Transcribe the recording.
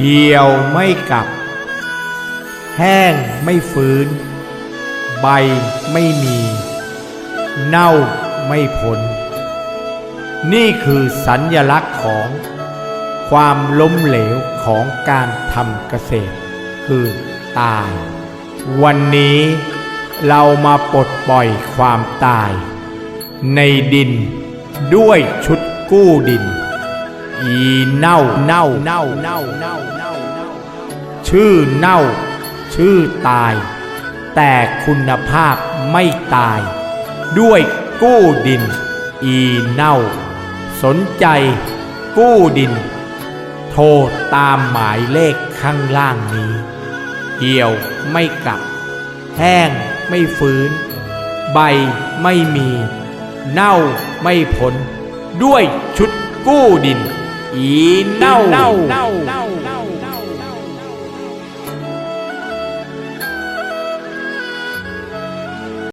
เหี่ยวไม่กลับ แห้งไม่ฟื้น ใบไม่มี เน่าไม่พ้นนี่คือสัญญลักษณ์ของความล้มเหลวของการทำเกษตร คือตาย วันนี้เรามาปลดปล่อยความตาย ในดินด้วยชุดกู้ดิน อีเน่าเน่าเน่าเน่าเน่าเน่าเน่าชื่อเน่า ชื่อตาย แต่คุณภาพไม่ตาย ด้วยกู้ดิน อีเน่า สนใจ กู้ดิน โทรตามหมายเลขข้างล่างนี้ เหี่ยวไม่กลับ แห้งไม่ฟื้น ใบไม่มี เน่าไม่พ้นด้วยชุดกู้ดิน อีเน่าเน่าเน่า